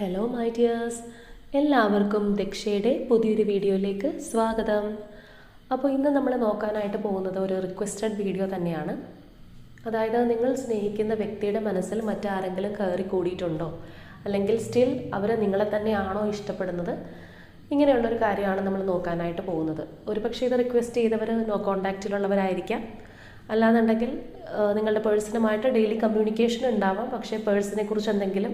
Hello my dears എല്ലാവർക്കും ദക്ഷയുടെ പുതിയൊരു വീഡിയോയിലേക്ക് സ്വാഗതം. അപ്പോൾ ഇന്ന് നമ്മൾ നോക്കാനായിട്ട് പോകുന്നത് ഒരു റിക്വസ്റ്റഡ് വീഡിയോ തന്നെയാണ്. അതായത് നിങ്ങൾ സ്നേഹിക്കുന്ന വ്യക്തിയുടെ മനസ്സിൽ മറ്റാരെങ്കിലും കയറി കൂടിയിട്ടുണ്ടോ? അല്ലെങ്കിൽ സ്റ്റിൽ അവർ നിങ്ങളെ തന്നെയാണോ ഇഷ്ടപ്പെടുന്നത്? ഇങ്ങനെയുള്ളൊരു കാര്യമാണ് നമ്മൾ നോക്കാനായിട്ട് പോകുന്നത്. ഒരു പക്ഷേ ഇത് റിക്വസ്റ്റ് ചെയ്തവർ നോ കോണ്ടാക്റ്റിലുള്ളവരായിരിക്കാം അല്ലാന്നുണ്ടെങ്കിൽ നിങ്ങളുടെ പേഴ്സണുമായിട്ട് ഡെയിലി കമ്മ്യൂണിക്കേഷൻ ഉണ്ടാവാം. പക്ഷേ പേഴ്സണെ കുറിച്ച് എന്തെങ്കിലും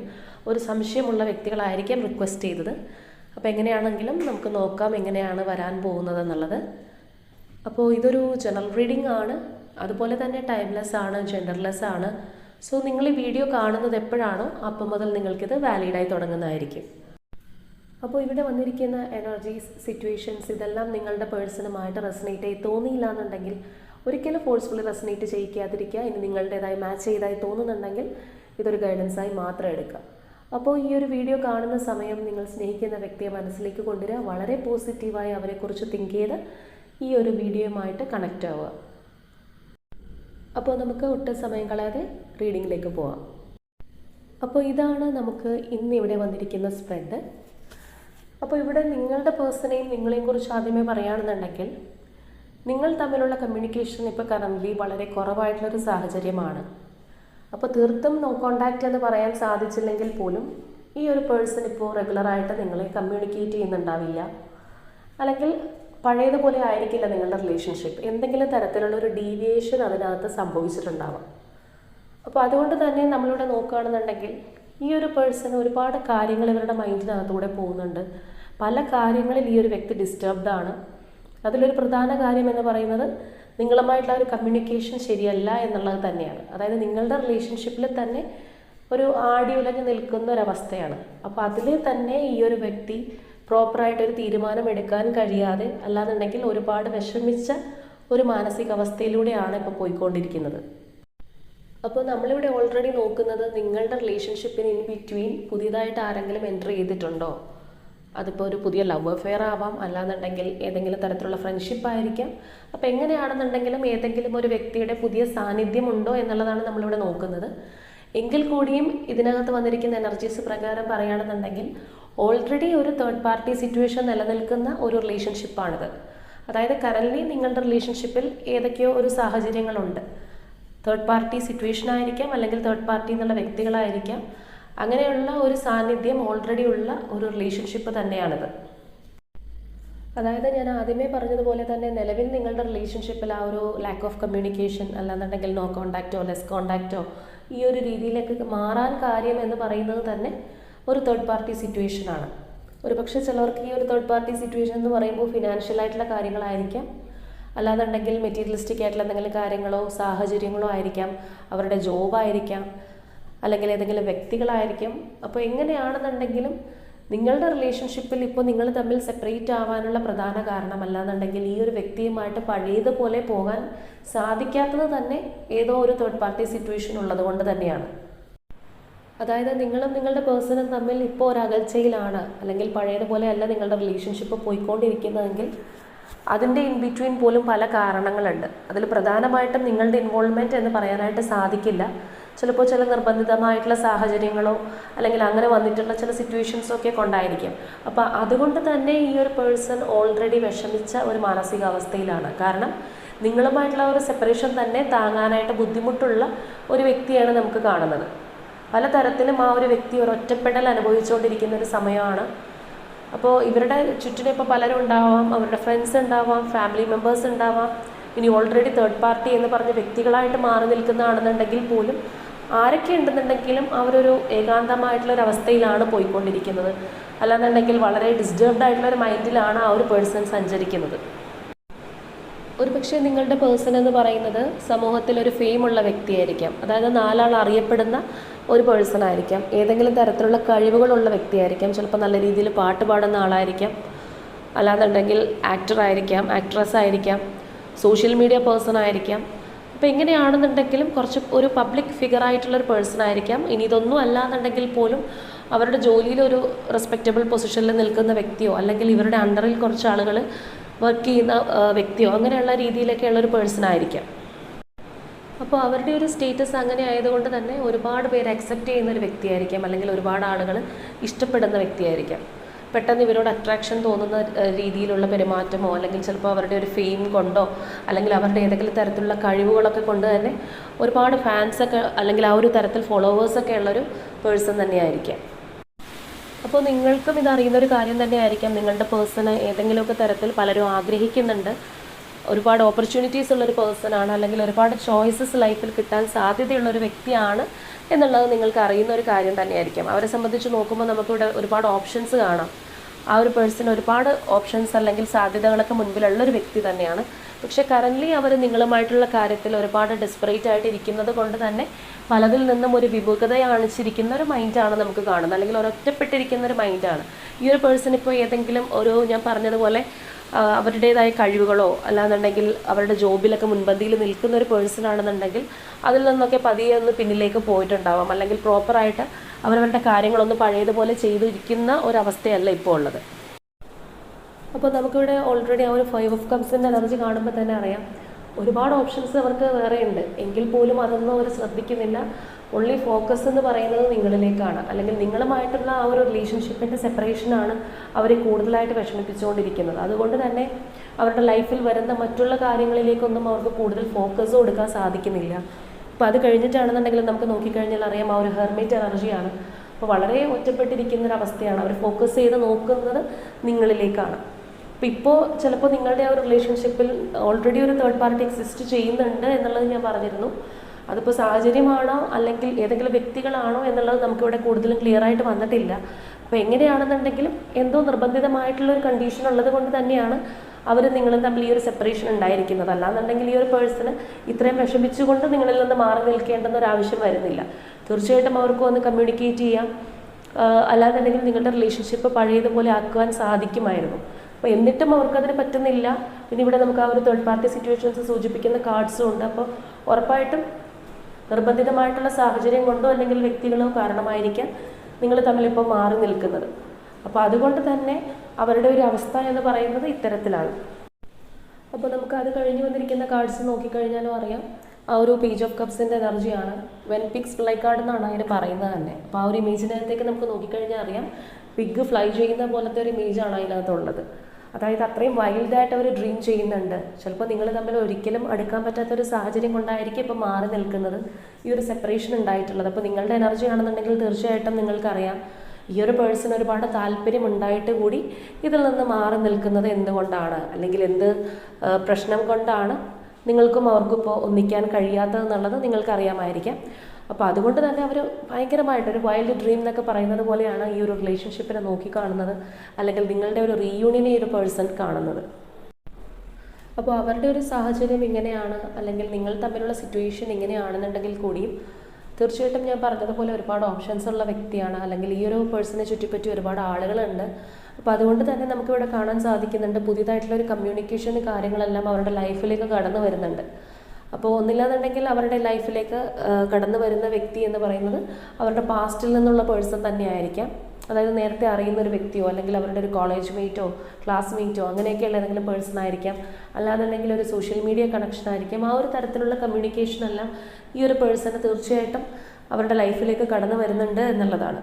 ഒരു സംശയമുള്ള വ്യക്തികളായിരിക്കാം റിക്വസ്റ്റ് ചെയ്തത്. അപ്പോൾ എങ്ങനെയാണെങ്കിലും നമുക്ക് നോക്കാം എങ്ങനെയാണ് വരാൻ പോകുന്നത് എന്നുള്ളത് അപ്പോൾ ഇതൊരു ജനറൽ റീഡിംഗ് ആണ്. അതുപോലെ തന്നെ ടൈംലെസ് ആണ് ജെൻഡർലെസ് ആണ്. സോ നിങ്ങൾ ഈ വീഡിയോ കാണുന്നത് എപ്പോഴാണോ അപ്പം മുതൽ നിങ്ങൾക്കിത് വാലിഡായി തുടങ്ങുന്നതായിരിക്കും. അപ്പോൾ ഇവിടെ വന്നിരിക്കുന്ന എനർജീസ് സിറ്റുവേഷൻസ് ഇതെല്ലാം നിങ്ങളുടെ പേഴ്സണുമായിട്ട് റെസനേറ്റ് ആയി തോന്നിയില്ല എന്നുണ്ടെങ്കിൽ ഒരിക്കലും ഫോഴ്സ്ഫുള്ളി റെസനേറ്റ് ചെയ്യിക്കാതിരിക്കുക. ഇനി നിങ്ങളുടേതായി മാച്ച് ചെയ്തായി തോന്നുന്നുണ്ടെങ്കിൽ ഇതൊരു ഗൈഡൻസായി മാത്രം എടുക്കുക. അപ്പോൾ ഈ ഒരു വീഡിയോ കാണുന്ന സമയം നിങ്ങൾ സ്നേഹിക്കുന്ന വ്യക്തിയെ മനസ്സിലേക്ക് കൊണ്ടുവരിക. വളരെ പോസിറ്റീവായി അവരെക്കുറിച്ച് തിങ്ക് ചെയ്ത് ഈ ഒരു വീഡിയോയുമായിട്ട് കണക്റ്റ് ആവുക. അപ്പോൾ നമുക്ക് ഒട്ടും സമയം കളയാതെ റീഡിങ്ങിലേക്ക് പോവാം. അപ്പോൾ ഇതാണ് നമുക്ക് ഇന്ന് ഇവിടെ വന്നിരിക്കുന്ന സ്പ്രെഡ് അപ്പോൾ ഇവിടെ നിങ്ങളുടെ പേഴ്സണെയും നിങ്ങളെയും കുറിച്ച് ആദ്യമേ പറയുകയാണെന്നുണ്ടെങ്കിൽ നിങ്ങൾ തമ്മിലുള്ള കമ്മ്യൂണിക്കേഷൻ ഇപ്പോൾ കറന്റ്ലി വളരെ കുറവായിട്ടുള്ളൊരു സാഹചര്യമാണ്. അപ്പോൾ തീർത്തും നോ കോണ്ടാക്റ്റ് എന്ന് പറയാൻ സാധിച്ചില്ലെങ്കിൽ പോലും ഈ ഒരു പേഴ്സൺ ഇപ്പോൾ റെഗുലറായിട്ട് നിങ്ങളെ കമ്മ്യൂണിക്കേറ്റ് ചെയ്യുന്നുണ്ടാവില്ല. അല്ലെങ്കിൽ പഴയതുപോലെ ആയിരിക്കില്ല നിങ്ങളുടെ റിലേഷൻഷിപ്പ് എന്തെങ്കിലും തരത്തിലുള്ള ഒരു ഡീവിയേഷൻ അതിനകത്ത് സംഭവിച്ചിട്ടുണ്ടാവാം. അപ്പോൾ അതുകൊണ്ട് തന്നെ നമ്മളിവിടെ നോക്കുകയാണെന്നുണ്ടെങ്കിൽ ഈ ഒരു പേഴ്സൺ ഒരുപാട് കാര്യങ്ങൾ ഇവരുടെ മൈൻഡിനകത്തൂടെ പോകുന്നുണ്ട്. പല കാര്യങ്ങളിൽ ഈ ഒരു വ്യക്തി ഡിസ്റ്റർബ്ഡ് ആണ്. അതിലൊരു പ്രധാന കാര്യം എന്ന് പറയുന്നത് നിങ്ങളുമായിട്ടുള്ള ഒരു കമ്മ്യൂണിക്കേഷൻ ശരിയല്ല എന്നുള്ളത് തന്നെയാണ്. അതായത് നിങ്ങളുടെ റിലേഷൻഷിപ്പിൽ തന്നെ ഒരു ആടി ഉലഞ്ഞ് നിൽക്കുന്ന ഒരവസ്ഥയാണ് അപ്പോൾ അതിൽ തന്നെ ഈ ഒരു വ്യക്തി പ്രോപ്പറായിട്ട് ഒരു തീരുമാനം എടുക്കാൻ കഴിയാതെ അല്ലാന്നുണ്ടെങ്കിൽ ഒരുപാട് വിഷമിച്ച ഒരു മാനസികാവസ്ഥയിലൂടെയാണ് ഇപ്പോൾ പോയിക്കൊണ്ടിരിക്കുന്നത്. അപ്പോൾ നമ്മളിവിടെ ഓൾറെഡി നോക്കുന്നത് നിങ്ങളുടെ റിലേഷൻഷിപ്പിന് ഇൻ ബിറ്റ്വീൻ പുതിയതായിട്ട് ആരെങ്കിലും എന്റർ ചെയ്തിട്ടുണ്ടോ? അതിപ്പോൾ ഒരു പുതിയ ലവ് അഫെയർ ആവാം. അല്ലാന്നുണ്ടെങ്കിൽ ഏതെങ്കിലും തരത്തിലുള്ള ഫ്രണ്ട്ഷിപ്പ് ആയിരിക്കാം. അപ്പോൾ എങ്ങനെയാണെന്നുണ്ടെങ്കിലും ഏതെങ്കിലും ഒരു വ്യക്തിയുടെ പുതിയ സാന്നിധ്യം ഉണ്ടോ എന്നുള്ളതാണ് നമ്മളിവിടെ നോക്കുന്നത്. എങ്കിൽ കൂടിയും ഇതിനകത്ത് വന്നിരിക്കുന്ന എനർജീസ് പ്രകാരം പറയുകയാണെന്നുണ്ടെങ്കിൽ ഓൾറെഡി ഒരു തേർഡ് പാർട്ടി സിറ്റുവേഷൻ നിലനിൽക്കുന്ന ഒരു റിലേഷൻഷിപ്പാണിത് അതായത് കറന്റ്ലി നിങ്ങളുടെ റിലേഷൻഷിപ്പിൽ ഏതൊക്കെയോ ഒരു സാഹചര്യങ്ങളുണ്ട്. തേർഡ് പാർട്ടി സിറ്റുവേഷൻ ആയിരിക്കാം അല്ലെങ്കിൽ തേർഡ് പാർട്ടി എന്നുള്ള വ്യക്തികളായിരിക്കാം. അങ്ങനെയുള്ള ഒരു സാന്നിധ്യം ഓൾറെഡി ഉള്ള ഒരു റിലേഷൻഷിപ്പ് തന്നെയാണിത്. അതായത് ഞാൻ ആദ്യമേ പറഞ്ഞതുപോലെ തന്നെ നിലവിൽ നിങ്ങളുടെ റിലേഷൻഷിപ്പിൽ ആ ഒരു ലാക്ക് ഓഫ് കമ്മ്യൂണിക്കേഷൻ അല്ലാന്നുണ്ടെങ്കിൽ നോ കോണ്ടാക്റ്റോ ലെസ് കോണ്ടാക്റ്റോ ഈ ഒരു രീതിയിലേക്ക് മാറാൻ കാര്യം എന്ന് പറയുന്നത് തന്നെ ഒരു തേർഡ് പാർട്ടി സിറ്റുവേഷനാണ് ഒരു പക്ഷേ ചിലവർക്ക് ഈ ഒരു തേർഡ് പാർട്ടി സിറ്റുവേഷൻ എന്ന് പറയുമ്പോൾ ഫിനാൻഷ്യൽ ആയിട്ടുള്ള കാര്യങ്ങളായിരിക്കാം. അല്ലാന്നുണ്ടെങ്കിൽ മെറ്റീരിയലിസ്റ്റിക് ആയിട്ടുള്ള എന്തെങ്കിലും കാര്യങ്ങളോ സാഹചര്യങ്ങളോ ആയിരിക്കാം. അവരുടെ ജോബായിരിക്കാം അല്ലെങ്കിൽ ഏതെങ്കിലും വ്യക്തികളായിരിക്കും. അപ്പോൾ എങ്ങനെയാണെന്നുണ്ടെങ്കിലും നിങ്ങളുടെ റിലേഷൻഷിപ്പിൽ ഇപ്പോൾ നിങ്ങൾ തമ്മിൽ സെപ്പറേറ്റ് ആവാനുള്ള പ്രധാന കാരണം അല്ലാന്നുണ്ടെങ്കിൽ ഈ ഒരു വ്യക്തിയുമായിട്ട് പഴയതുപോലെ പോകാൻ സാധിക്കാത്തത് തന്നെ ഏതോ ഒരു തേർഡ് പാർട്ടി സിറ്റുവേഷൻ ഉള്ളത് കൊണ്ട് തന്നെയാണ്. അതായത് നിങ്ങളും നിങ്ങളുടെ പേഴ്സണും തമ്മിൽ ഇപ്പോൾ ഒരു അകൽച്ചയിലാണ് അല്ലെങ്കിൽ പഴയതുപോലെ അല്ല നിങ്ങളുടെ റിലേഷൻഷിപ്പ് പോയിക്കൊണ്ടിരിക്കുന്നതെങ്കിൽ അതിന്റെ ഇൻ ബിറ്റ്വീൻ പോലും പല കാരണങ്ങളുണ്ട്. അതിൽ പ്രധാനമായിട്ടും നിങ്ങളുടെ ഇൻവോൾവ്മെന്റ് എന്ന് പറയാനായിട്ട് സാധിക്കില്ല. ചിലപ്പോൾ ചില നിർബന്ധിതമായിട്ടുള്ള സാഹചര്യങ്ങളോ അല്ലെങ്കിൽ അങ്ങനെ വന്നിട്ടുള്ള ചില സിറ്റുവേഷൻസോ ഒക്കെ കൊണ്ടായിരിക്കും. അപ്പോൾ അതുകൊണ്ട് തന്നെ ഈ ഒരു പേഴ്സൺ ഓൾറെഡി വിഷമിച്ച ഒരു മാനസികാവസ്ഥയിലാണ്. കാരണം നിങ്ങളുമായിട്ടുള്ള ഒരു സെപ്പറേഷൻ തന്നെ താങ്ങാനായിട്ട് ബുദ്ധിമുട്ടുള്ള ഒരു വ്യക്തിയാണ് നമുക്ക് കാണുന്നത്. പലതരത്തിലും ആ ഒരു വ്യക്തി ഒരു ഒറ്റപ്പെടൽ അനുഭവിച്ചുകൊണ്ടിരിക്കുന്ന ഒരു സമയമാണ്. അപ്പോൾ ഇവരുടെ ചുറ്റിനും ഇപ്പോൾ പലരും ഉണ്ടാവാം അവരുടെ ഫ്രണ്ട്സ് ഉണ്ടാവാം ഫാമിലി മെമ്പേഴ്സ് ഉണ്ടാവാം. ഇനി ഓൾറെഡി തേർഡ് പാർട്ടി എന്ന് പറഞ്ഞ വ്യക്തികളായിട്ട് മാറി നിൽക്കുന്നതാണെന്നുണ്ടെങ്കിൽ പോലും ആരൊക്കെ ഉണ്ടെന്നുണ്ടെങ്കിലും അവരൊരു ഏകാന്തമായിട്ടുള്ള ഒരു അവസ്ഥയിലാണ് പോയിക്കൊണ്ടിരിക്കുന്നത്. അല്ലാന്നുണ്ടെങ്കിൽ വളരെ ഡിസ്റ്റർബ്ഡ് ആയിട്ടുള്ള ഒരു മൈൻഡിലാണ് ആ ഒരു പേഴ്സൺ സഞ്ചരിക്കുന്നത്. ഒരു പക്ഷേ നിങ്ങളുടെ പേഴ്സൺ എന്ന് പറയുന്നത് സമൂഹത്തിൽ ഒരു ഫെയിമുള്ള വ്യക്തിയായിരിക്കാം. അതായത് നാലാൾ അറിയപ്പെടുന്ന ഒരു പേഴ്സൺ ആയിരിക്കാം. ഏതെങ്കിലും തരത്തിലുള്ള കഴിവുകളുള്ള വ്യക്തിയായിരിക്കാം. ചിലപ്പോൾ നല്ല രീതിയിൽ പാട്ട് പാടുന്ന ആളായിരിക്കാം. അല്ലാന്നുണ്ടെങ്കിൽ ആക്ടർ ആയിരിക്കാം ആക്ട്രസ് ആയിരിക്കാം സോഷ്യൽ മീഡിയ പേഴ്സൺ ആയിരിക്കാം. അപ്പോൾ എങ്ങനെയാണെന്നുണ്ടെങ്കിലും കുറച്ച് ഒരു പബ്ലിക് ഫിഗർ ആയിട്ടുള്ള ഒരു പേഴ്സൺ ആയിരിക്കാം. ഇനി ഇതൊന്നും അല്ലാന്നുണ്ടെങ്കിൽ പോലും അവരുടെ ജോലിയിൽ ഒരു റെസ്പെക്റ്റബിൾ പൊസിഷനിൽ നിൽക്കുന്ന വ്യക്തിയോ അല്ലെങ്കിൽ ഇവരുടെ അണ്ടറിൽ കുറച്ച് ആളുകൾ വർക്ക് ചെയ്യുന്ന വ്യക്തിയോ അങ്ങനെയുള്ള രീതിയിലൊക്കെയുള്ള ഒരു പേഴ്സൺ ആയിരിക്കാം. അപ്പോൾ അവരുടെ ഒരു സ്റ്റേറ്റസ് അങ്ങനെ ആയതുകൊണ്ട് തന്നെ ഒരുപാട് പേര് അക്സെപ്റ്റ് ചെയ്യുന്ന ഒരു വ്യക്തിയായിരിക്കാം. അല്ലെങ്കിൽ ഒരുപാട് ആളുകൾ ഇഷ്ടപ്പെടുന്ന വ്യക്തിയായിരിക്കാം. പെട്ടെന്ന് ഇവരോട് അട്രാക്ഷൻ തോന്നുന്ന രീതിയിലുള്ള പെരുമാറ്റമോ അല്ലെങ്കിൽ ചിലപ്പോൾ അവരുടെ ഒരു ഫെയിം കൊണ്ടോ അല്ലെങ്കിൽ അവരുടെ ഏതെങ്കിലും തരത്തിലുള്ള കഴിവുകളൊക്കെ കൊണ്ട് തന്നെ ഒരുപാട് ഫാൻസൊക്കെ അല്ലെങ്കിൽ ആ ഒരു തരത്തിൽ ഫോളോവേഴ്സൊക്കെ ഉള്ളൊരു പേഴ്സൺ തന്നെയായിരിക്കാം. അപ്പോൾ നിങ്ങൾക്കും ഇതറിയുന്ന ഒരു കാര്യം തന്നെയായിരിക്കാം. നിങ്ങളുടെ പേഴ്സണ് ഏതെങ്കിലുമൊക്കെ തരത്തിൽ പലരും ആഗ്രഹിക്കുന്നുണ്ട്. ഒരുപാട് ഓപ്പർച്യൂണിറ്റീസ് ഉള്ളൊരു ആണ് അല്ലെങ്കിൽ ഒരുപാട് ചോയ്സസ് ലൈഫിൽ കിട്ടാൻ സാധ്യതയുള്ളൊരു വ്യക്തിയാണ് എന്നുള്ളത് നിങ്ങൾക്ക് അറിയുന്ന ഒരു കാര്യം തന്നെയായിരിക്കാം. അവരെ സംബന്ധിച്ച് നോക്കുമ്പോൾ നമുക്കിവിടെ ഒരുപാട് ഓപ്ഷൻസ് കാണാം. ആ ഒരു പേഴ്സൺ ഒരുപാട് ഓപ്ഷൻസ് അല്ലെങ്കിൽ സാധ്യതകളൊക്കെ മുൻപിലുള്ള ഒരു വ്യക്തി തന്നെയാണ്. പക്ഷെ കറന്റ്ലി അവർ നിങ്ങളുമായിട്ടുള്ള കാര്യത്തിൽ ഒരുപാട് ഡെസ്പറേറ്റ് ആയിട്ട് ഇരിക്കുന്നത് കൊണ്ട് തന്നെ പലതിൽ നിന്നും ഒരു വിമുഖത കാണിച്ചിരിക്കുന്ന ഒരു മൈൻഡാണ് നമുക്ക് കാണുന്നത്. അല്ലെങ്കിൽ ഒരൊറ്റപ്പെട്ടിരിക്കുന്ന ഒരു മൈൻഡാണ് ഈ ഒരു പേഴ്സൺ ഇപ്പോൾ ഏതെങ്കിലും ഒരു ഞാൻ പറഞ്ഞതുപോലെ അവരുടേതായ കഴിവുകളോ അല്ലാന്നുണ്ടെങ്കിൽ അവരുടെ ജോബിലൊക്കെ മുൻപന്തിയിൽ നിൽക്കുന്ന ഒരു പേഴ്സൺ ആണെന്നുണ്ടെങ്കിൽ അതിൽ നിന്നൊക്കെ പതിയെ ഒന്ന് പിന്നിലേക്ക് പോയിട്ടുണ്ടാവാം. അല്ലെങ്കിൽ പ്രോപ്പറായിട്ട് അവരവരുടെ കാര്യങ്ങളൊന്ന് പഴയതുപോലെ ചെയ്തിരിക്കുന്ന ഒരവസ്ഥയല്ല ഇപ്പോൾ ഉള്ളത്. അപ്പോൾ നമുക്കിവിടെ ഓൾറെഡി ആ ഒരു ഫൈവ് ഓഫ് കപ്സിന്റെ എനർജി കാണുമ്പോൾ തന്നെ അറിയാം. ഒരുപാട് ഓപ്ഷൻസ് അവർക്ക് വേറെ ഉണ്ട് എങ്കിൽ പോലും അതൊന്നും അവർ ശ്രദ്ധിക്കുന്നില്ല. ഒൺലി ഫോക്കസ് എന്ന് പറയുന്നത് നിങ്ങളിലേക്കാണ്. അല്ലെങ്കിൽ നിങ്ങളുമായിട്ടുള്ള ആ ഒരു റിലേഷൻഷിപ്പിന്റെ സെപ്പറേഷനാണ് അവരെ കൂടുതലായിട്ട് വിഷമിപ്പിച്ചുകൊണ്ടിരിക്കുന്നത്. അതുകൊണ്ട് തന്നെ അവരുടെ ലൈഫിൽ വരുന്ന മറ്റുള്ള കാര്യങ്ങളിലേക്കൊന്നും അവർക്ക് കൂടുതൽ ഫോക്കസ് കൊടുക്കാൻ സാധിക്കുന്നില്ല. അപ്പോൾ അത് കഴിഞ്ഞിട്ടാണെന്നുണ്ടെങ്കിൽ നമുക്ക് നോക്കിക്കഴിഞ്ഞാൽ അറിയാം ആ ഒരു ഹെർമേറ്റ് എനർജിയാണ് അപ്പോൾ വളരെ ഒറ്റപ്പെട്ടിരിക്കുന്ന ഒരു അവസ്ഥയാണ്. അവർ ഫോക്കസ് ചെയ്ത് നോക്കുന്നത് നിങ്ങളിലേക്കാണ്. അപ്പോൾ ഇപ്പോൾ ചിലപ്പോൾ നിങ്ങളുടെ ആ ഒരു റിലേഷൻഷിപ്പിൽ ഓൾറെഡി ഒരു തേർഡ് പാർട്ടി എക്സിസ്റ്റ് ചെയ്യുന്നുണ്ട് എന്നുള്ളത് ഞാൻ പറഞ്ഞിരുന്നു. അതിപ്പോൾ സാഹചര്യമാണോ അല്ലെങ്കിൽ ഏതെങ്കിലും വ്യക്തികളാണോ എന്നുള്ളത് നമുക്കിവിടെ കൂടുതലും ക്ലിയർ ആയിട്ട് വന്നിട്ടില്ല. അപ്പോൾ എങ്ങനെയാണെന്നുണ്ടെങ്കിലും എന്തോ നിർബന്ധിതമായിട്ടുള്ള ഒരു കണ്ടീഷൻ ഉള്ളത് കൊണ്ട് തന്നെയാണ് അവർ നിങ്ങളും തമ്മിൽ ഈ ഒരു സെപ്പറേഷൻ ഉണ്ടായിരിക്കുന്നത്. അല്ലാന്നുണ്ടെങ്കിൽ ഈ ഒരു പേഴ്സണ് ഇത്രയും വിഷമിച്ചുകൊണ്ട് നിങ്ങളിൽ നിന്ന് മാറി നിൽക്കേണ്ടെന്ന ഒരു ആവശ്യം വരുന്നില്ല. തീർച്ചയായിട്ടും അവർക്ക് വന്ന് കമ്മ്യൂണിക്കേറ്റ് ചെയ്യാം. അല്ലാന്നുണ്ടെങ്കിൽ നിങ്ങളുടെ റിലേഷൻഷിപ്പ് പഴയതുപോലെ ആക്കുവാൻ സാധിക്കുമായിരുന്നു. അപ്പോൾ എന്നിട്ടും അവർക്കതിന് പറ്റുന്നില്ല. പിന്നെ ഇവിടെ നമുക്ക് ആ ഒരു തേർഡ് പാർട്ടി സിറ്റുവേഷൻസ് സൂചിപ്പിക്കുന്ന കാർഡ്സും ഉണ്ട്. അപ്പോൾ ഉറപ്പായിട്ടും നിർബന്ധിതമായിട്ടുള്ള സാഹചര്യം കൊണ്ടോ അല്ലെങ്കിൽ വ്യക്തികളോ കാരണമായിരിക്കാം നിങ്ങൾ തമ്മിലിപ്പോൾ മാറി നിൽക്കുന്നത്. അപ്പോൾ അതുകൊണ്ട് തന്നെ അവരുടെ ഒരു അവസ്ഥ എന്ന് പറയുന്നത് ഇത്തരത്തിലാണ്. അപ്പോൾ നമുക്ക് അത് കഴിഞ്ഞ് വന്നിരിക്കുന്ന കാർഡ്സ് നോക്കിക്കഴിഞ്ഞാലും അറിയാം. ആ ഒരു പേജ് ഓഫ് കപ്സിന്റെ എനർജിയാണ്. വെൻ പിക്സ് ഫ്ലൈ കാർഡ് എന്നാണ് അതിന് പറയുന്നത് തന്നെ. അപ്പോൾ ആ ഒരു ഇമേജിനകത്തേക്ക് നമുക്ക് നോക്കിക്കഴിഞ്ഞാൽ അറിയാം. പിഗ് ഫ്ലൈ ചെയ്യുന്ന പോലത്തെ ഒരു ഇമേജാണ് അതിനകത്തുള്ളത്. അതായത് അത്രയും വൈൽഡായിട്ട് അവർ ഡ്രീം ചെയ്യുന്നുണ്ട്. ചിലപ്പോൾ നിങ്ങൾ തമ്മിൽ ഒരിക്കലും അടുക്കാൻ പറ്റാത്ത ഒരു സാഹചര്യം കൊണ്ടായിരിക്കും ഇപ്പോൾ മാറി നിൽക്കുന്നത്. ഈ ഒരു സെപ്പറേഷൻ ഉണ്ടായിട്ടുള്ളത്. അപ്പോൾ നിങ്ങളുടെ എനർജി ആണെന്നുണ്ടെങ്കിൽ തീർച്ചയായിട്ടും നിങ്ങൾക്കറിയാം. ഈ ഒരു പേഴ്സൺ ഒരുപാട് താല്പര്യം ഉണ്ടായിട്ട് കൂടി ഇതിൽ നിന്ന് മാറി നിൽക്കുന്നത് എന്തുകൊണ്ടാണ്? അല്ലെങ്കിൽ എന്ത് പ്രശ്നം കൊണ്ടാണ് നിങ്ങൾക്കും അവർക്കും ഇപ്പോൾ ഒന്നിക്കാൻ കഴിയാത്തതെന്നുള്ളത് നിങ്ങൾക്കറിയാമായിരിക്കാം. അപ്പോൾ അതുകൊണ്ട് തന്നെ അവർ ഭയങ്കരമായിട്ട് ഒരു വൈൽഡ് ഡ്രീം എന്നൊക്കെ പറയുന്നത് പോലെയാണ് ഈ ഒരു റിലേഷൻഷിപ്പിനെ നോക്കിക്കാണുന്നത് അല്ലെങ്കിൽ നിങ്ങളുടെ ഒരു റീയൂണിയനെ ഒരു പേഴ്സൺ കാണുന്നത്. അപ്പോൾ അവരുടെ ഒരു സാഹചര്യം ഇങ്ങനെയാണ് അല്ലെങ്കിൽ നിങ്ങൾ തമ്മിലുള്ള സിറ്റുവേഷൻ ഇങ്ങനെയാണെന്നുണ്ടെങ്കിൽ കൂടിയും തീർച്ചയായിട്ടും ഞാൻ പറഞ്ഞതുപോലെ ഒരുപാട് ഓപ്ഷൻസ് ഉള്ള വ്യക്തിയാണ് അല്ലെങ്കിൽ ഈ ഒരു പേഴ്സണെ ചുറ്റിപ്പറ്റി ഒരുപാട് ആളുകളുണ്ട്. അപ്പോൾ അതുകൊണ്ട് തന്നെ നമുക്കിവിടെ കാണാൻ സാധിക്കുന്നുണ്ട്. പുതിയതായിട്ടുള്ള ഒരു കമ്മ്യൂണിക്കേഷൻ കാര്യങ്ങളെല്ലാം അവരുടെ ലൈഫിലേക്ക് കടന്നു വരുന്നുണ്ട്. അപ്പോൾ ഒന്നില്ലാന്നുണ്ടെങ്കിൽ അവരുടെ ലൈഫിലേക്ക് കടന്നു വരുന്ന വ്യക്തി എന്ന് പറയുന്നത് അവരുടെ പാസ്റ്റിൽ നിന്നുള്ള പേഴ്സൺ തന്നെ ആയിരിക്കാം അതായത് നേരത്തെ അറിയുന്ന ഒരു വ്യക്തിയോ അല്ലെങ്കിൽ അവരുടെ ഒരു കോളേജ് മേറ്റോ ക്ലാസ്മേറ്റോ അങ്ങനെയൊക്കെയുള്ള ഏതെങ്കിലും പേഴ്സൺ ആയിരിക്കാം. അല്ലാന്നുണ്ടെങ്കിൽ ഒരു സോഷ്യൽ മീഡിയ കണക്ഷൻ ആയിരിക്കാം. ആ ഒരു തരത്തിലുള്ള കമ്മ്യൂണിക്കേഷൻ എല്ലാം ഈ ഒരു പേഴ്സണ് തീർച്ചയായിട്ടും അവരുടെ ലൈഫിലേക്ക് കടന്നു വരുന്നുണ്ട് എന്നുള്ളതാണ്.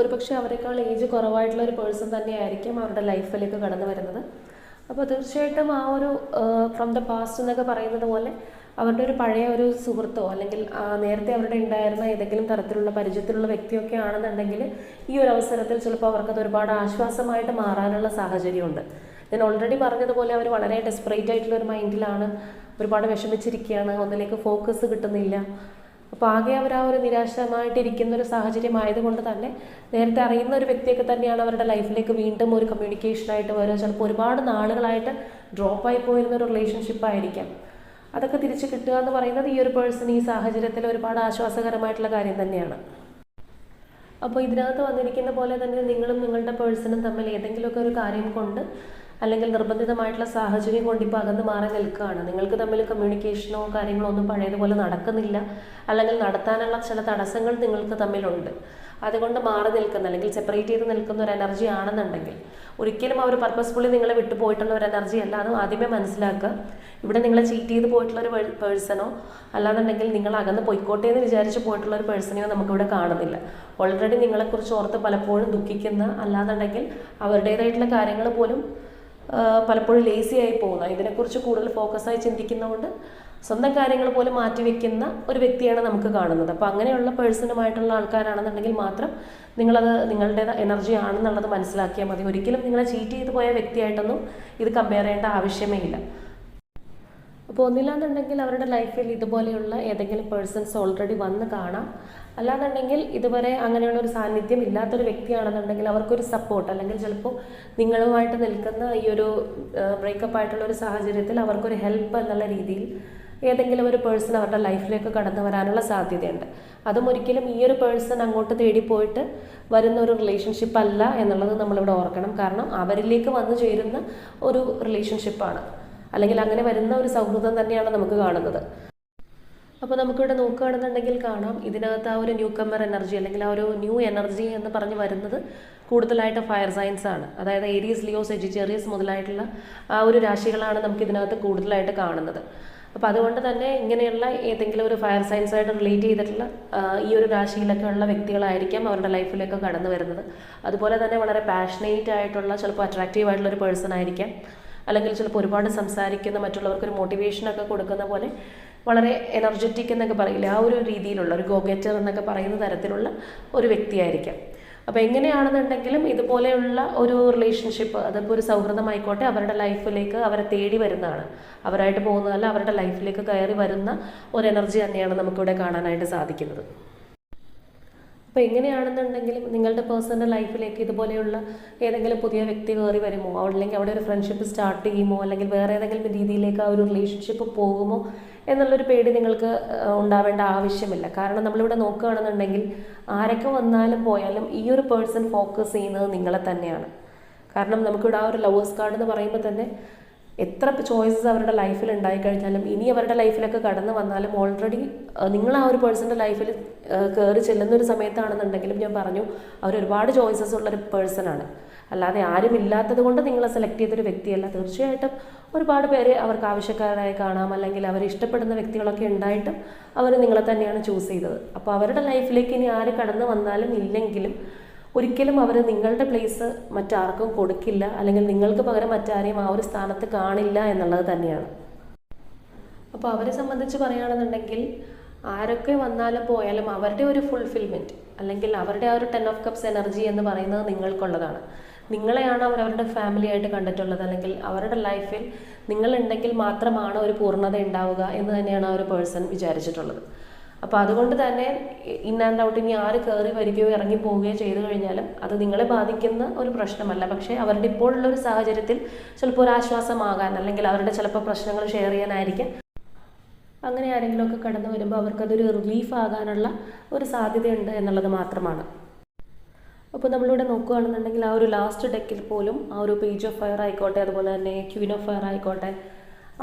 ഒരുപക്ഷെ അവരെക്കാൾ ഏജ് കുറവായിട്ടുള്ള ഒരു പേഴ്സൺ തന്നെയായിരിക്കും അവരുടെ ലൈഫിലേക്ക് കടന്നു വരുന്നത്. അപ്പോൾ തീർച്ചയായിട്ടും ആ ഒരു ഫ്രം ദ പാസ്റ്റ് എന്നൊക്കെ പറയുന്നത് പോലെ അവരുടെ ഒരു പഴയ ഒരു സുഹൃത്തോ അല്ലെങ്കിൽ നേരത്തെ അവരുടെ ഉണ്ടായിരുന്ന ഏതെങ്കിലും തരത്തിലുള്ള പരിചയത്തിലുള്ള വ്യക്തിയൊക്കെ ആണെന്നുണ്ടെങ്കിൽ ഈ ഒരു അവസരത്തിൽ ചിലപ്പോൾ അവർക്കത് ഒരുപാട് ആശ്വാസമായിട്ട് മാറാനുള്ള സാഹചര്യമുണ്ട്. ഞാൻ ഓൾറെഡി പറഞ്ഞതുപോലെ അവർ വളരെ ഡെസ്പറേറ്റ് ആയിട്ടുള്ള ഒരു മൈൻഡിലാണ് ഒരുപാട് വിഷമിച്ചിരിക്കുകയാണ് ഒന്നിലേക്ക് ഫോക്കസ് കിട്ടുന്നില്ല. അപ്പോൾ ആകെ അവർ ആ ഒരു നിരാശമായിട്ടിരിക്കുന്ന ഒരു സാഹചര്യം ആയതുകൊണ്ട് തന്നെ നേരത്തെ അറിയുന്ന ഒരു വ്യക്തിയൊക്കെ തന്നെയാണ് അവരുടെ ലൈഫിലേക്ക് വീണ്ടും ഒരു കമ്മ്യൂണിക്കേഷനായിട്ട് വരിക ചിലപ്പോൾ ഒരുപാട് നാളുകളായിട്ട് ഡ്രോപ്പ് ആയി പോയിരുന്ന ഒരു റിലേഷൻഷിപ്പ് ആയിരിക്കാം. അതൊക്കെ തിരിച്ച് കിട്ടുക എന്ന് പറയുന്നത് ഈ ഒരു പേഴ്സൺ ഈ സാഹചര്യത്തിൽ ഒരുപാട് ആശ്വാസകരമായിട്ടുള്ള കാര്യം തന്നെയാണ്. അപ്പോൾ ഇതിനകത്ത് വന്നിരിക്കുന്ന പോലെ തന്നെ നിങ്ങളും നിങ്ങളുടെ പേഴ്സണും തമ്മിൽ ഏതെങ്കിലുമൊക്കെ ഒരു കാര്യം കൊണ്ട് അല്ലെങ്കിൽ നിർബന്ധിതമായിട്ടുള്ള സാഹചര്യം കൊണ്ട് ഇപ്പോൾ അകന്ന് മാറി നിൽക്കുകയാണ്. നിങ്ങൾക്ക് തമ്മിൽ കമ്മ്യൂണിക്കേഷനോ കാര്യങ്ങളോ ഒന്നും പഴയതുപോലെ നടക്കുന്നില്ല. അല്ലെങ്കിൽ നടത്താനുള്ള ചില തടസ്സങ്ങൾ നിങ്ങൾക്ക് തമ്മിലുണ്ട്. അതുകൊണ്ട് മാറി നിൽക്കുന്ന അല്ലെങ്കിൽ സെപ്പറേറ്റ് ചെയ്ത് നിൽക്കുന്ന ഒരു എനർജി ആണെന്നുണ്ടെങ്കിൽ ഒരിക്കലും അവർ പർപ്പസ്ഫുള്ളി നിങ്ങളെ വിട്ടുപോയിട്ടുള്ള ഒരു എനർജി അല്ല. അത് ആദ്യമേ മനസ്സിലാക്കുക. ഇവിടെ നിങ്ങളെ ചീറ്റ് ചെയ്ത് പോയിട്ടുള്ള ഒരു പേഴ്സണോ അല്ലാന്നുണ്ടെങ്കിൽ നിങ്ങൾ അകന്ന് പൊയ്ക്കോട്ടെ എന്ന് വിചാരിച്ച് പോയിട്ടുള്ള ഒരു പേഴ്സണെയോ നമുക്കിവിടെ കാണുന്നില്ല. ഓൾറെഡി നിങ്ങളെക്കുറിച്ച് ഓർത്ത് പലപ്പോഴും ദുഃഖിക്കുന്ന അല്ലാന്നുണ്ടെങ്കിൽ അവരുടേതായിട്ടുള്ള കാര്യങ്ങൾ പോലും പലപ്പോഴും ലേസി ആയി പോകുന്ന. ഇതിനെക്കുറിച്ച് കൂടുതൽ ഫോക്കസായി ചിന്തിക്കുന്നതുകൊണ്ട് സ്വന്തം കാര്യങ്ങൾ പോലും മാറ്റിവെക്കുന്ന ഒരു വ്യക്തിയാണ് നമുക്ക് കാണുന്നത്. അപ്പോൾ അങ്ങനെയുള്ള പേഴ്സണുമായിട്ടുള്ള ആൾക്കാരാണെന്നുണ്ടെങ്കിൽ മാത്രം നിങ്ങളത് നിങ്ങളുടെ എനർജി ആണെന്നുള്ളത് മനസ്സിലാക്കിയാൽ മതി. ഒരിക്കലും നിങ്ങളെ ചീറ്റ് ചെയ്ത് പോയ വ്യക്തിയായിട്ടൊന്നും ഇത് കമ്പയർ ചെയ്യേണ്ട ആവശ്യമേ ഇല്ല. അപ്പോൾ ഒന്നില്ലാന്നുണ്ടെങ്കിൽ അവരുടെ ലൈഫിൽ ഇതുപോലെയുള്ള ഏതെങ്കിലും പേഴ്സൺസ് ഓൾറെഡി വന്ന് കാണാം. അല്ലാന്നുണ്ടെങ്കിൽ ഇതുവരെ അങ്ങനെയുള്ള ഒരു സാന്നിധ്യം ഇല്ലാത്തൊരു വ്യക്തിയാണെന്നുണ്ടെങ്കിൽ അവർക്കൊരു സപ്പോർട്ട് അല്ലെങ്കിൽ ചിലപ്പോൾ നിങ്ങളുമായിട്ട് നിൽക്കുന്ന ഈ ഒരു ബ്രേക്കപ്പ് ആയിട്ടുള്ള ഒരു സാഹചര്യത്തിൽ അവർക്കൊരു ഹെൽപ്പ് എന്നുള്ള രീതിയിൽ ഏതെങ്കിലും ഒരു പേഴ്സൺ അവരുടെ ലൈഫിലേക്ക് കടന്നു വരാനുള്ള സാധ്യതയുണ്ട്. അതും ഒരിക്കലും ഈ ഒരു പേഴ്സൺ അങ്ങോട്ട് തേടി പോയിട്ട് വരുന്ന ഒരു റിലേഷൻഷിപ്പ് അല്ല എന്നുള്ളത് നമ്മളിവിടെ ഓർക്കണം. കാരണം അവരിലേക്ക് വന്നു ചേരുന്ന ഒരു റിലേഷൻഷിപ്പാണ് അല്ലെങ്കിൽ അങ്ങനെ വരുന്ന ഒരു സൗഹൃദം തന്നെയാണ് നമുക്ക് കാണുന്നത്. അപ്പോൾ നമുക്കിവിടെ നോക്കുകയാണെന്നുണ്ടെങ്കിൽ കാണാം. ഇതിനകത്ത് ആ ഒരു ന്യൂ കമ്മർ എനർജി അല്ലെങ്കിൽ ആ ഒരു ന്യൂ എനർജി എന്ന് പറഞ്ഞ് വരുന്നത് കൂടുതലായിട്ട് ഫയർ സയൻസ് ആണ്. അതായത് ഏരിയസ് ലിയോസ് എജിറ്റേറിയസ് മുതലായിട്ടുള്ള ആ ഒരു രാശികളാണ് നമുക്ക് ഇതിനകത്ത് കൂടുതലായിട്ട് കാണുന്നത്. അപ്പോൾ അതുകൊണ്ട് തന്നെ ഇങ്ങനെയുള്ള ഏതെങ്കിലും ഒരു ഫയർ സയൻസായിട്ട് റിലേറ്റ് ചെയ്തിട്ടുള്ള ഈ ഒരു രാശിയിലൊക്കെ ഉള്ള വ്യക്തികളായിരിക്കാം അവരുടെ ലൈഫിലൊക്കെ കടന്നു വരുന്നത്. അതുപോലെ തന്നെ വളരെ പാഷനേറ്റ് ആയിട്ടുള്ള ചിലപ്പോൾ അട്രാക്റ്റീവ് ആയിട്ടുള്ള ഒരു പേഴ്സൺ ആയിരിക്കാം. അല്ലെങ്കിൽ ചിലപ്പോൾ ഒരുപാട് സംസാരിക്കുന്ന മറ്റുള്ളവർക്ക് ഒരു മോട്ടിവേഷനൊക്കെ കൊടുക്കുന്ന പോലെ വളരെ എനർജറ്റിക് എന്നൊക്കെ പറയില്ല ആ ഒരു രീതിയിലുള്ള ഒരു ഗോഗേറ്റർ എന്നൊക്കെ പറയുന്ന തരത്തിലുള്ള ഒരു വ്യക്തിയായിരിക്കാം. അപ്പോൾ എങ്ങനെയാണെന്നുണ്ടെങ്കിലും ഇതുപോലെയുള്ള ഒരു റിലേഷൻഷിപ്പ് അതിപ്പോൾ ഒരു സൗഹൃദമായിക്കോട്ടെ അവരുടെ ലൈഫിലേക്ക് അവരെ തേടി വരുന്നതാണ്. അവരായിട്ട് പോകുന്നതല്ല അവരുടെ ലൈഫിലേക്ക് കയറി വരുന്ന ഒരു എനർജി തന്നെയാണ് നമുക്കിവിടെ കാണാനായിട്ട് സാധിക്കുന്നത്. അപ്പോൾ എങ്ങനെയാണെന്നുണ്ടെങ്കിലും നിങ്ങളുടെ പേഴ്സണൽ ലൈഫിലേക്ക് ഇതുപോലെയുള്ള ഏതെങ്കിലും പുതിയ വ്യക്തി കയറി വരുമോ? അല്ലെങ്കിൽ അവിടെ ഒരു ഫ്രണ്ട്ഷിപ്പ് സ്റ്റാർട്ട് ചെയ്യുമോ? അല്ലെങ്കിൽ വേറെ ഏതെങ്കിലും രീതിയിലേക്ക് ആ ഒരു റിലേഷൻഷിപ്പ് പോകുമോ? എന്നുള്ളൊരു പേടി നിങ്ങൾക്ക് ഉണ്ടാവേണ്ട ആവശ്യമില്ല. കാരണം നമ്മളിവിടെ നോക്കുകയാണെന്നുണ്ടെങ്കിൽ ആരൊക്കെ വന്നാലും പോയാലും ഈ ഒരു പേഴ്സൺ ഫോക്കസ് ചെയ്യുന്നത് നിങ്ങളെ തന്നെയാണ്. കാരണം നമുക്കിവിടെ ആ ഒരു ലവേഴ്സ് കാർഡ് എന്ന് പറയുമ്പോൾ തന്നെ എത്ര ചോയ്സസ് അവരുടെ ലൈഫിൽ ഉണ്ടായിക്കഴിഞ്ഞാലും ഇനി അവരുടെ ലൈഫിലൊക്കെ കടന്നു വന്നാലും ഓൾറെഡി നിങ്ങൾ ആ ഒരു പേഴ്സന്റെ ലൈഫിൽ കയറി ചെല്ലുന്ന ഒരു സമയത്താണെന്നുണ്ടെങ്കിലും ഞാൻ പറഞ്ഞു അവർ ഒരുപാട് ചോയ്സസ് ഉള്ളൊരു പേഴ്സണാണ് അല്ലാതെ ആരും ഇല്ലാത്തത് കൊണ്ട് നിങ്ങളെ സെലക്ട് ചെയ്തൊരു വ്യക്തിയല്ല. തീർച്ചയായിട്ടും ഒരുപാട് പേര് അവർക്ക് ആവശ്യക്കാരായി കാണാം അല്ലെങ്കിൽ അവർ ഇഷ്ടപ്പെടുന്ന വ്യക്തികളൊക്കെ ഉണ്ടായിട്ടും അവർ നിങ്ങളെ തന്നെയാണ് ചൂസ് ചെയ്തത്. അപ്പോൾ അവരുടെ ലൈഫിലേക്ക് ഇനി ആര് കടന്നു വന്നാലും ഇല്ലെങ്കിലും ഒരിക്കലും അവർ നിങ്ങളുടെ പ്ലേസ് മറ്റാർക്കും കൊടുക്കില്ല. അല്ലെങ്കിൽ നിങ്ങൾക്ക് പകരം മറ്റാരെയും ആ ഒരു സ്ഥാനത്ത് കാണില്ല എന്നുള്ളത് തന്നെയാണ്. അപ്പോൾ അവരെ സംബന്ധിച്ച് പറയുകയാണെന്നുണ്ടെങ്കിൽ ആരൊക്കെ വന്നാലും പോയാലും അവരുടെ ഒരു ഫുൾഫിൽമെന്റ് അല്ലെങ്കിൽ അവരുടെ ആ ഒരു ടെൻ ഓഫ് കപ്സ് എനർജി എന്ന് പറയുന്നത് നിങ്ങൾക്കുള്ളതാണ്. നിങ്ങളെയാണ് അവർ അവരുടെ ഫാമിലി ആയിട്ട് കണ്ടിട്ടുള്ളത്. അല്ലെങ്കിൽ അവരുടെ ലൈഫിൽ നിങ്ങളുണ്ടെങ്കിൽ മാത്രമാണ് ഒരു പൂർണത ഉണ്ടാവുക എന്ന് തന്നെയാണ് ആ ഒരു പേഴ്സൺ വിചാരിച്ചിട്ടുള്ളത്. അപ്പോൾ അതുകൊണ്ട് തന്നെ ഇൻ ആൻഡ് ഔട്ട് ഇനി ആര് കയറി വരികയോ ഇറങ്ങി പോവുകയോ ചെയ്തു കഴിഞ്ഞാലും അത് നിങ്ങളെ ബാധിക്കുന്ന ഒരു പ്രശ്നമല്ല. പക്ഷേ അവരുടെ ഇപ്പോഴുള്ള ഒരു സാഹചര്യത്തിൽ ചിലപ്പോൾ ഒരു ആശ്വാസമാകാൻ അല്ലെങ്കിൽ അവരുടെ ചിലപ്പോൾ പ്രശ്നങ്ങൾ ഷെയർ ചെയ്യാനായിരിക്കാം. അങ്ങനെ ആരെങ്കിലുമൊക്കെ കടന്നു വരുമ്പോൾ അവർക്കതൊരു റിലീഫ് ആകാനുള്ള ഒരു സാധ്യതയുണ്ട് എന്നുള്ളത് മാത്രമാണ്. അപ്പോൾ നമ്മളിവിടെ നോക്കുകയാണെന്നുണ്ടെങ്കിൽ ആ ഒരു ലാസ്റ്റ് ഡെക്കിൽ പോലും ആ ഒരു പേജ് ഓഫ് ഫയർ ആയിക്കോട്ടെ അതുപോലെ തന്നെ ക്യൂൻ ഓഫ് ഫയർ ആയിക്കോട്ടെ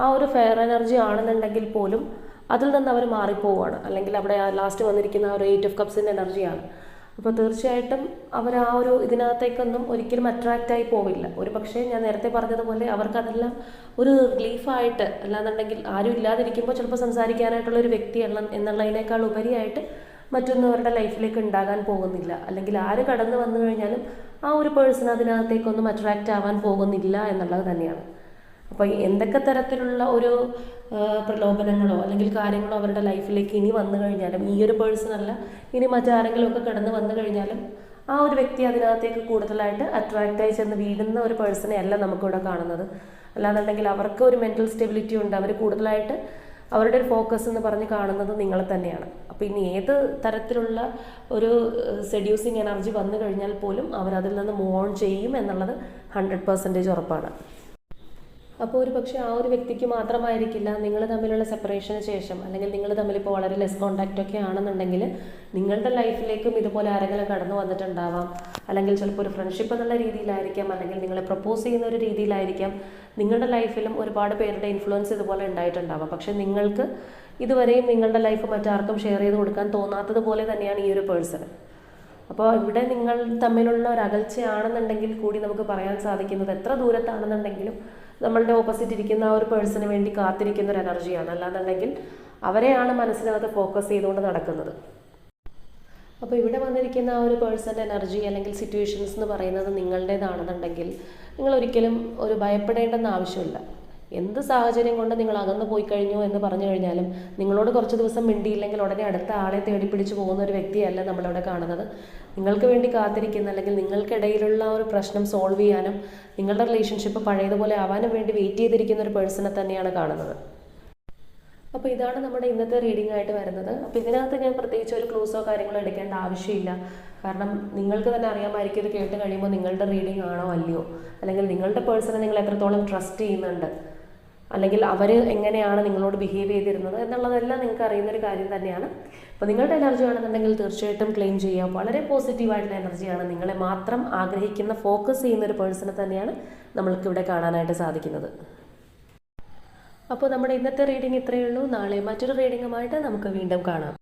ആ ഒരു ഫയർ എനർജി ആണെന്നുണ്ടെങ്കിൽ പോലും അതിൽ നിന്ന് അവർ മാറിപ്പോവുകയാണ് അല്ലെങ്കിൽ അവിടെ ലാസ്റ്റ് വന്നിരിക്കുന്ന ആ ഒരു എയ്റ്റ് ഓഫ് കപ്സിന്റെ എനർജിയാണ് അപ്പോൾ തീർച്ചയായിട്ടും അവർ ആ ഒരു ഇതിനകത്തേക്കൊന്നും ഒരിക്കലും അട്രാക്റ്റ് ആയി പോവില്ല. ഒരു പക്ഷേ ഞാൻ നേരത്തെ പറഞ്ഞതുപോലെ അവർക്കതെല്ലാം ഒരു റിലീഫായിട്ട് അല്ലാന്നുണ്ടെങ്കിൽ ആരും ഇല്ലാതിരിക്കുമ്പോൾ ചിലപ്പോൾ സംസാരിക്കാനായിട്ടുള്ള ഒരു വ്യക്തി എന്ന എന്നുള്ളതിനേക്കാൾ ഉപരിയായിട്ട് മറ്റൊന്നവരുടെ ലൈഫിലേക്ക് ഉണ്ടാകാൻ പോകുന്നില്ല. അല്ലെങ്കിൽ ആര് കടന്നു വന്നു കഴിഞ്ഞാലും ആ ഒരു പേഴ്സൺ അതിനകത്തേക്കൊന്നും അട്രാക്റ്റ് ആവാൻ പോകുന്നില്ല എന്നുള്ളത് തന്നെയാണ്. അപ്പോൾ എന്തൊക്കെ തരത്തിലുള്ള ഒരു പ്രലോഭനങ്ങളോ അല്ലെങ്കിൽ കാര്യങ്ങളോ അവരുടെ ലൈഫിലേക്ക് ഇനി വന്നു കഴിഞ്ഞാലും ഈ ഒരു പേഴ്സണല്ല ഇനി മറ്റാരെങ്കിലും ഒക്കെ കടന്നു വന്നു കഴിഞ്ഞാലും ആ ഒരു വ്യക്തി അതിനകത്തേക്ക് കൂടുതലായിട്ട് അട്രാക്റ്റായി ചെന്ന് വീഴുന്ന ഒരു പേഴ്സണെ അല്ല നമുക്കിവിടെ കാണുന്നത്. അല്ലാന്നുണ്ടെങ്കിൽ അവർക്ക് ഒരു മെന്റൽ സ്റ്റെബിലിറ്റി ഉണ്ട്. അവർ കൂടുതലായിട്ട് അവരുടെ ഒരു ഫോക്കസ് എന്ന് പറഞ്ഞ് കാണുന്നത് നിങ്ങളെ തന്നെയാണ്. അപ്പോൾ ഇനി ഏത് തരത്തിലുള്ള ഒരു സെഡ്യൂസിങ് എനർജി വന്നു കഴിഞ്ഞാൽ പോലും അവരതിൽ നിന്ന് മൂവ് ഓൺ ചെയ്യും എന്നുള്ളത് ഹൺഡ്രഡ് പെർസെന്റേജ് ഉറപ്പാണ്. അപ്പോൾ ഒരു പക്ഷേ ആ ഒരു വ്യക്തിക്ക് മാത്രമായിരിക്കില്ല നിങ്ങൾ തമ്മിലുള്ള സെപ്പറേഷന് ശേഷം അല്ലെങ്കിൽ നിങ്ങൾ തമ്മിൽ ഇപ്പോൾ വളരെ ലെസ് കോണ്ടാക്റ്റ് ഒക്കെ ആണെന്നുണ്ടെങ്കിൽ നിങ്ങളുടെ ലൈഫിലേക്കും ഇതുപോലെ ആരെങ്കിലും കടന്നു വന്നിട്ടുണ്ടാവാം. അല്ലെങ്കിൽ ചിലപ്പോൾ ഒരു ഫ്രണ്ട്ഷിപ്പ് എന്നുള്ള രീതിയിലായിരിക്കാം അല്ലെങ്കിൽ നിങ്ങളെ പ്രപ്പോസ് ചെയ്യുന്ന ഒരു രീതിയിലായിരിക്കാം. നിങ്ങളുടെ ലൈഫിലും ഒരുപാട് പേരുടെ ഇൻഫ്ലുവൻസ് ഇതുപോലെ ഉണ്ടായിട്ടുണ്ടാവാം. പക്ഷേ നിങ്ങൾക്ക് ഇതുവരെയും നിങ്ങളുടെ ലൈഫ് മറ്റാർക്കും ഷെയർ ചെയ്ത് കൊടുക്കാൻ തോന്നാത്തതുപോലെ തന്നെയാണ് ഈ ഒരു പേഴ്സൺ അപ്പോൾ ഇവിടെ നിങ്ങൾ തമ്മിലുള്ള ഒരു അകൽച്ചയാണെന്നുണ്ടെങ്കിൽ കൂടി നമുക്ക് പറയാൻ സാധിക്കുന്നത് എത്ര ദൂരത്താണെന്നുണ്ടെങ്കിലും നമ്മളുടെ ഓപ്പോസിറ്റ് ഇരിക്കുന്ന ആ ഒരു പേഴ്സണിന് വേണ്ടി കാത്തിരിക്കുന്ന ഒരു എനർജിയാണ് അല്ലാന്നുണ്ടെങ്കിൽ അവരെയാണ് മനസ്സിനകത്ത് ഫോക്കസ് ചെയ്തുകൊണ്ട് നടക്കുന്നത്. അപ്പോൾ ഇവിടെ വന്നിരിക്കുന്ന ആ ഒരു പേഴ്സന്റെ എനർജി അല്ലെങ്കിൽ സിറ്റുവേഷൻസ് എന്ന് പറയുന്നത് നിങ്ങളുടേതാണെന്നുണ്ടെങ്കിൽ നിങ്ങൾ ഒരിക്കലും ഒരു ഭയപ്പെടേണ്ടെന്ന് ആവശ്യമില്ല. എന്ത് സാഹചര്യം കൊണ്ട് നിങ്ങൾ അകന്നു പോയി കഴിഞ്ഞു എന്ന് പറഞ്ഞു കഴിഞ്ഞാലും നിങ്ങളോട് കുറച്ച് ദിവസം മിണ്ടിയില്ലെങ്കിൽ ഉടനെ അടുത്ത ആളെ തേടി പിടിച്ചു പോകുന്ന ഒരു വ്യക്തിയല്ല നമ്മളിവിടെ കാണുന്നത്. നിങ്ങൾക്ക് വേണ്ടി കാത്തിരിക്കുന്ന അല്ലെങ്കിൽ നിങ്ങൾക്കിടയിലുള്ള ഒരു പ്രശ്നം സോൾവ് ചെയ്യാനും നിങ്ങളുടെ റിലേഷൻഷിപ്പ് പഴയതുപോലെ ആവാനും വേണ്ടി വെയിറ്റ് ചെയ്തിരിക്കുന്ന ഒരു പേഴ്സണെ തന്നെയാണ് കാണുന്നത്. അപ്പോൾ ഇതാണ് നമ്മുടെ ഇന്നത്തെ റീഡിംഗ് ആയിട്ട് വരുന്നത്. അപ്പോൾ ഇതിനകത്ത് ഞാൻ പ്രത്യേകിച്ച് ഒരു ക്ലൂസോ കാര്യങ്ങളോ എടുക്കേണ്ട ആവശ്യമില്ല. കാരണം നിങ്ങൾക്ക് തന്നെ അറിയാമായിരിക്കും ഇത് കേട്ട് കഴിയുമ്പോൾ നിങ്ങളുടെ റീഡിംഗ് ആണോ അല്ലയോ? അല്ലെങ്കിൽ നിങ്ങളുടെ പേഴ്സണെ നിങ്ങൾ എത്രത്തോളം ട്രസ്റ്റ് ചെയ്യുന്നുണ്ട്? അല്ലെങ്കിൽ അവർ എങ്ങനെയാണ് നിങ്ങളോട് ബിഹേവ് ചെയ്തിരുന്നത് എന്നുള്ളതെല്ലാം നിങ്ങൾക്ക് അറിയുന്ന ഒരു കാര്യം തന്നെയാണ്. അപ്പോൾ നിങ്ങളുടെ എനർജി ആണെന്നുണ്ടെങ്കിൽ തീർച്ചയായിട്ടും ക്ലെയിം ചെയ്യാം വളരെ പോസിറ്റീവായിട്ടുള്ള എനർജിയാണ് നിങ്ങളെ മാത്രം ആഗ്രഹിക്കുന്ന ഫോക്കസ് ചെയ്യുന്ന ഒരു പേഴ്സണെ തന്നെയാണ് നമ്മൾക്ക് ഇവിടെ കാണാനായിട്ട് സാധിക്കുന്നത്. അപ്പോൾ നമ്മുടെ ഇന്നത്തെ റീഡിംഗ് ഇത്രയേ ഉള്ളൂ. നാളെ മറ്റൊരു റീഡിങ്ങുമായിട്ട് നമുക്ക് വീണ്ടും കാണാം.